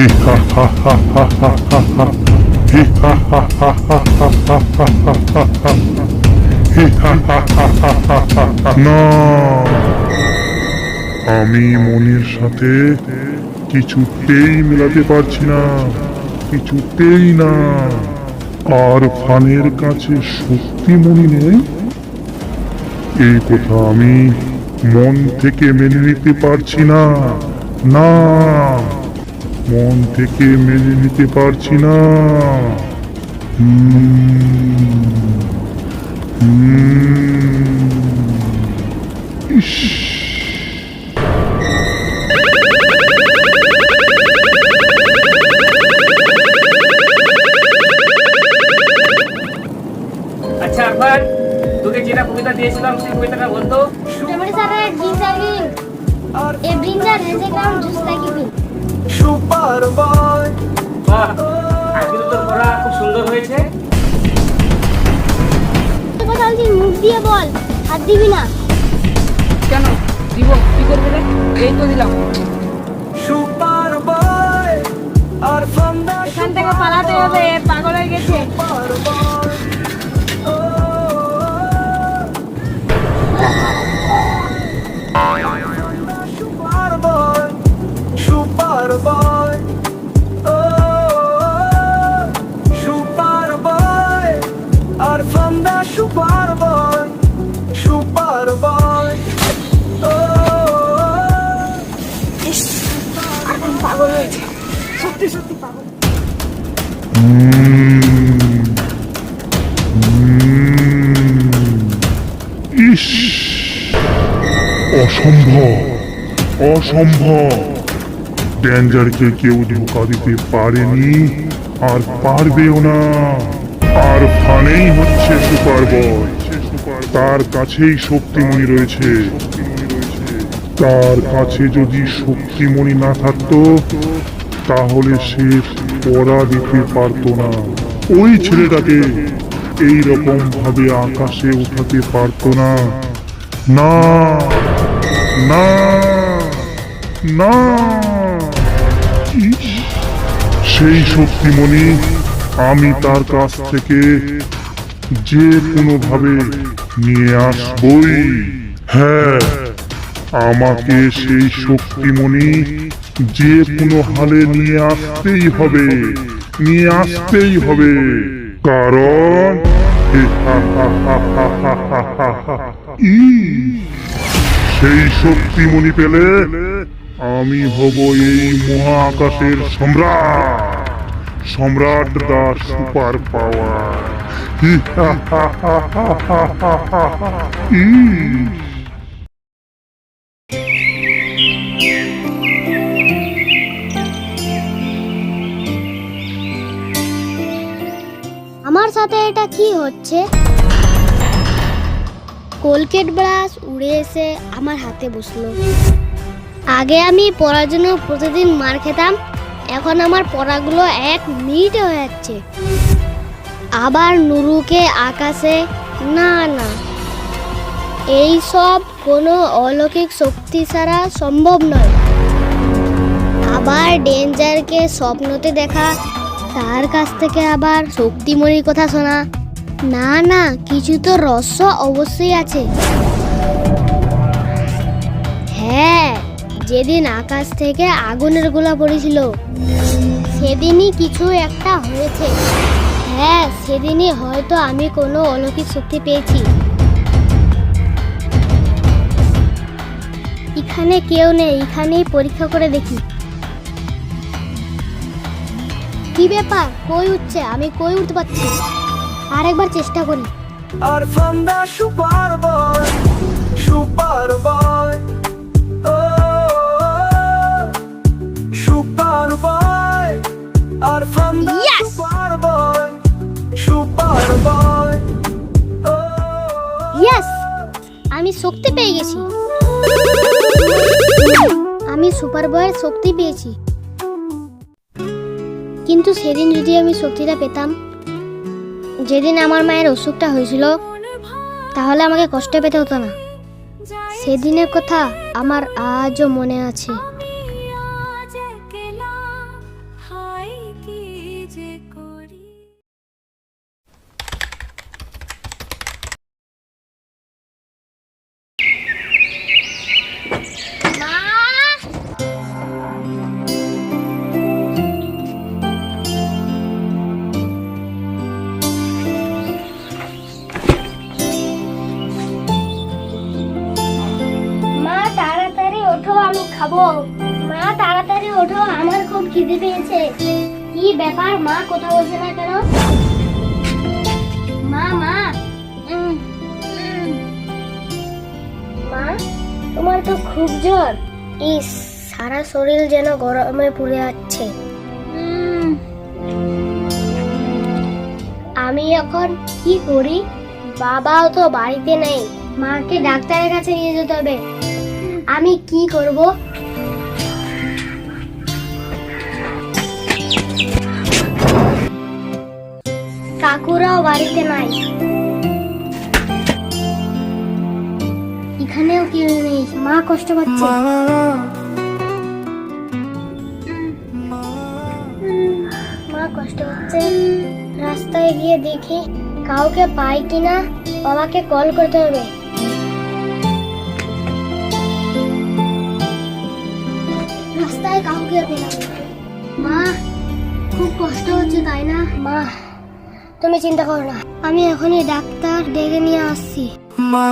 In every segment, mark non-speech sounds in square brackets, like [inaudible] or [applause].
আমি মনের সাথে কিছুতেই মেলাতে পারছি না, কিছুতেই না। আর ফানের কাছে সত্যি মনি নেই? এই কথা আমি মন থেকে মেনে নিতে পারছি না না। মন থেকে মেনে নিতে পারছি না। আচ্ছা তোকে যেটা কবিতা দিয়েছিলাম সেই কবিতাটা বলতো? Super boy. আজকে তো তোর পড়া খুব সুন্দর হয়েছে। কথা বলছি মুখ দিয়ে বল হাত দিবি না? কেন? দিব কি করবে রে? এই তো দিলাম। সুপার বয় আর ফান্দা এখান থেকে পালাতে হবে পাগল হয়ে গেছে। Super boy. ইস অসম্ভব ড্যাঞ্জারকে কেউ ধোকা দিতে পারেনি। আর পারবেও না। আর ফানেই হচ্ছে সুপার বয় তার কাছেই শক্তিমণি রয়েছে। তার কাছে যদি শক্তিমণি না থাকতো তাহলে সে পড়া দিতে পারতো না। ওই ছেলেটাকে এই রকম ভাবে আকাশে উঠাতে পারতো না। না না না। সেই শক্তিমণি, আমি তার কাছ থেকে যে কোনো ভাবে নিয়ে আসবই। হ্যাঁ আমাকে সেই শক্তিমণি যে কোনো হালে নিয়ে আসতেই হবে নিয়ে আসতেই হবে কারণ সেই শক্তিমণি পেলে আমি হব এই মহাকাশের সম্রাট সম্রাট দা সুপার পাওয়ার সাথে এটা কি হচ্ছে? কোলগেট ব্রাশ উড়ে এসে আমার হাতে বসল। আগে আমি পড়ার জন্য প্রতিদিন মার খেতাম, এখন আমার পড়াগুলো এক মিনিটে হয়ে যাচ্ছে। আবার নুরুকে আকাশে, না না। এই সব কোনো অলৌকিক শক্তি ছাড়া সম্ভব নয়। আবার ডেঞ্জারকে স্বপ্নতে দেখা তার কাছ থেকে আবার শক্তিমণির কথা শোনা। না না, কিছু তো রহস্য অবশ্যই আছে। হ্যাঁ যেদিন আকাশ থেকে আগুনের গোলা পড়েছিল, সেদিনই কিছু একটা হয়েছে। হ্যাঁ সেদিনই হয়তো আমি কোনো অলৌকিক শক্তি পেয়েছি। এখানে কেউ নেই, এখানেই পরীক্ষা করে দেখি। কি ব্যাপার? কই উঠছে? আমি কই উঠতে পারছি আরেকবার চেষ্টা করি। আর ফান্দা সুপার বয় সুপার বয় ও সুপার বয় আর ফান্দা! সুপার বয় সুপার বয় ও। ইয়েস আমি শক্তি পেয়ে গেছি। আমি সুপার বয়ের শক্তি পেয়েছি। কিন্তু সেদিন যদি আমি শক্তিটা পেতাম, যেদিন আমার মায়ের অসুখটা হয়েছিল, তাহলে আমাকে কষ্ট পেতে হতো না। সেদিনের কথা আমার আজও মনে আছে। কি ব্যাপার মা? কথা বলছে না কেন? মা মা। মা, তোমার তো খুব জ্বর। ইস, সারা শরীর যেন গরমে পুড়ে যাচ্ছে। আমি এখন কি করি? বাবাও তো বাড়িতে নেই। মাকে ডাক্তারের কাছে নিয়ে যেতে হবে। আমি কি করব? কাকুরাও বাড়িতে নাই। এখানেও কেউ নেই। মা কষ্ট পাচ্ছে। মা কষ্ট হচ্ছে রাস্তায় গিয়ে দেখি কাউকে পাই কিনা। বাবাকে কল করতে হবে। রাস্তায় কাউকে পেলাম। মা, খুব কষ্ট হচ্ছে, তাই না? মা তুমি চিন্তা করো না। আমি এখনই ডাক্তার ডেকে নিয়ে আসছি। মা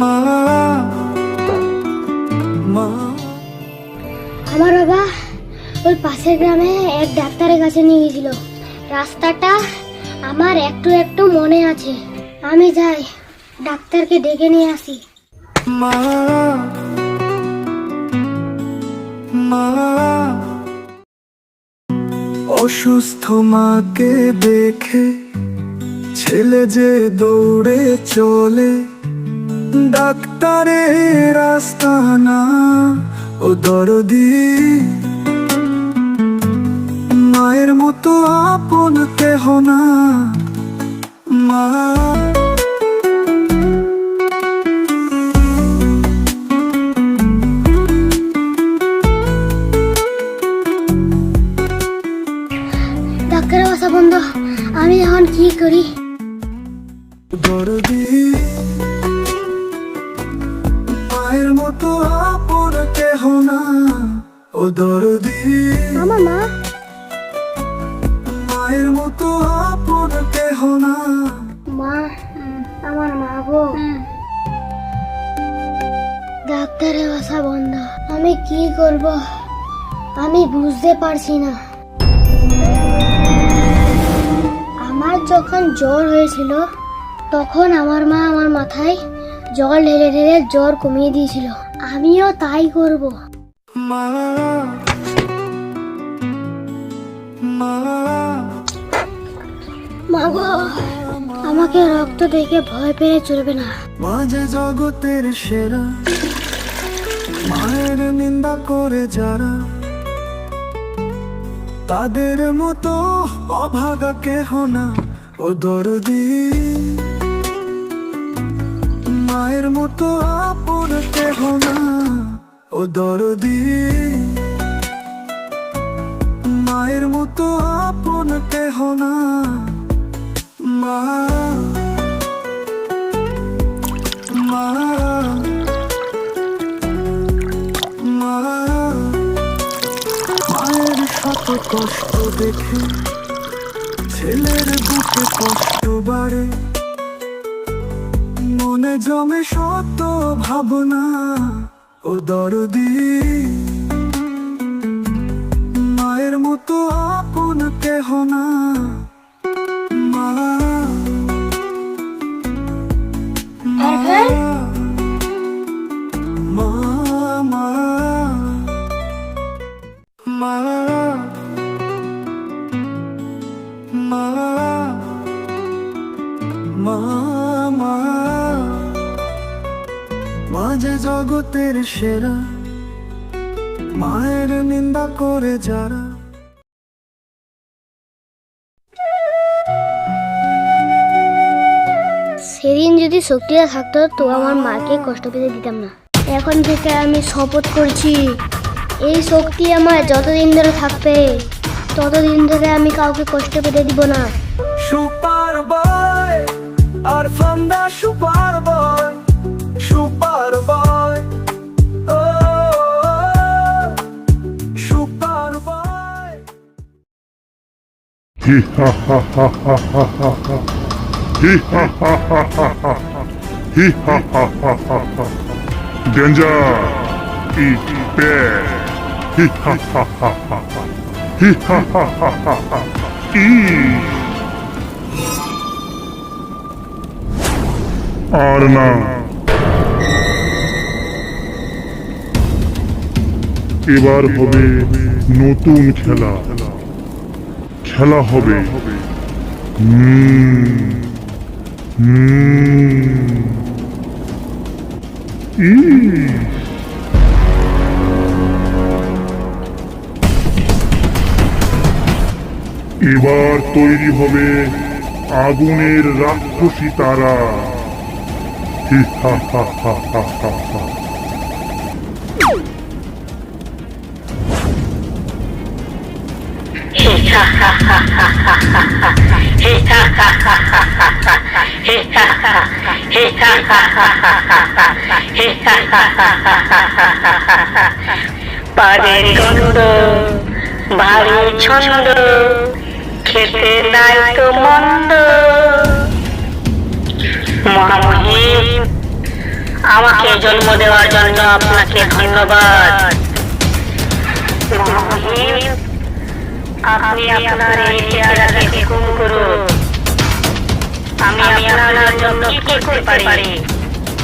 মা মা। আমার বাবা ওই পাশের গ্রামে এক ডাক্তারের কাছে নিয়ে গেছিল রাস্তাটা আমার একটু একটু মনে আছে। আমি যাই ডাক্তারকে ডেকে নিয়ে আসি। মা মা। অসুস্থ মাকে দেখে ছেলে যে দৌড়ে চলে, ডাক্তারের রাস্তা না ও দরদি। মায়ের মতো আপন কেহ না, মা করি। দরদি মায়ের মতো আপন কেহ না। ও দরদি আমার মা। মায়ের মতো আপন কেহ না। মা আমার মা গো। ডাক্তারের বাসা বন্ধ। আমি কি করব? আমি বুঝতে পারছি না। যখন জ্বর হয়েছিল তখন আমার মা আমার মাথায় জল ঢেলে ঢেলে জ্বর কমিয়ে দিয়েছিল। আমিও তাই করব। মা আমাকে রক্ত দেখে ভয় পেয়ে চলবে না। মাঝে জগতের সেরা মায়ের নিন্দা করে যারা তাদের মতো অভাগা কেহ না। ও দরদি, মায়ের মতো আপন কেহ না। ও দরদি, মায়ের মতো আপন কেহ না। মা মা মায়ের কষ্ট দেখে ছেলের বুকে কষ্ট বাড়ে। মনে জমে শত ভাবনা ও দরদি। মায়ের মতো আপন কেহ না। মা। মা। মা মা। মা। যে জগতের সেরা মায়ের নিন্দা করে যারা। সেদিন যদি শক্তিটা থাকতো তো আমার মাকে কষ্ট পেতে দিতাম না। এখন থেকে আমি শপথ করছি এই শক্তি আমার যতদিন ধরে থাকবে ততদিন ধরে আমি কাউকে কষ্ট পেতে দিব না। সুপার বয় আর ফান্দা সুপার হি হা হা হা হা হা হা হা হি হা হা হা হা হা হা হি হা হা হা হা হা ডেঞ্জার ইট বের হি হা হা হা হা হা হি হা হা হা হা হা ই আর না এবার হবে নতুন খেলা খেলা হবে। এবার তৈরি হবে আগুনের রাক্ষসী তারা। হি হা হা হা হা হা। হা গন্ধ ভারী ছন্দ, খেতে নাই তো মন্দ। মহামহিম, আমাকে জন্ম দেওয়ার জন্য আপনাকে ধন্যবাদ। মহামহিম আপনি আপনার চেহারাকে হুকুম করুন আমি আপনার জন্য কি করতে পারি?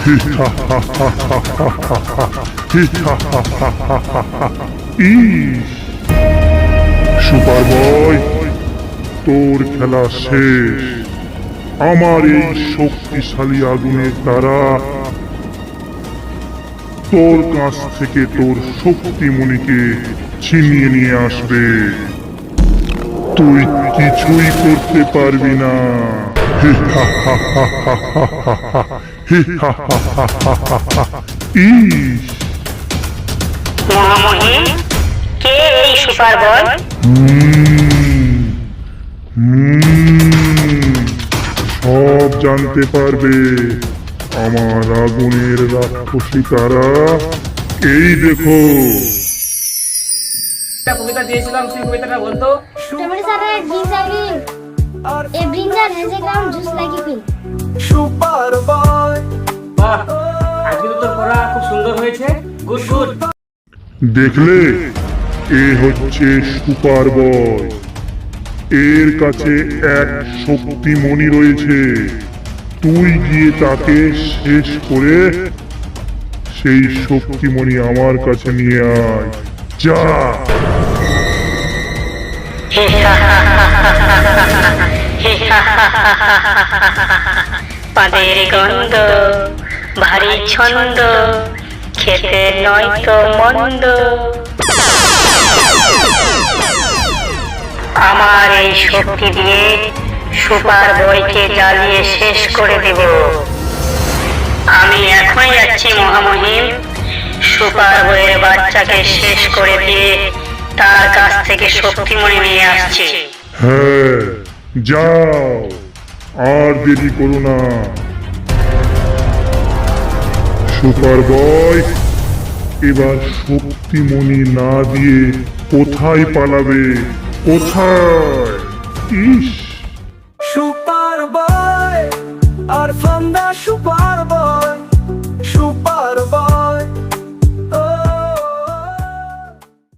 [laughs] সুপার বয় তোর খেলা শেষ। আমার এই শক্তিশালী আগুনের দ্বারা তোর কাছ থেকে তোর শক্তিমণিকে ছিনিয়ে নিয়ে আসবে। তুই কিছুই করতে পারবি না। ইস। কে এই সুপার বয়? সব জানতে পারবে। আমার আগুনের রাক্ষসী তারা। এই দেখো। একটা কবিতা দিয়েছিলাম সেই কবিতাটা বলতো দেখলে? এ হচ্ছে সুপার বয়। এর কাছে এক শক্তিমণি রয়েছে। তুই গিয়ে তাকে শেষ করে সেই শক্তিমণি আমার কাছে নিয়ে আয়। যা। পাদের গন্ধ, ভারী ছন্দ খেতে নয়তো মন্দ। আমার এই শক্তি দিয়ে সুপার বইকে জ্বালিয়ে শেষ করে দেব। আমি এখনই যাচ্ছি মহামহিম। সুপার বইয়ের বাচ্চাকে শেষ করে দিয়ে তার কাছ থেকে শক্তিমণি নিয়ে আসছে। হ্যাঁ যাও আর দেরি করো না। সুপার বয় এবার শক্তিমণি না দিয়ে কোথায় পালাবে? কোথায়? ইস। সুপার বয় আর ফান্দা সুপার বয়।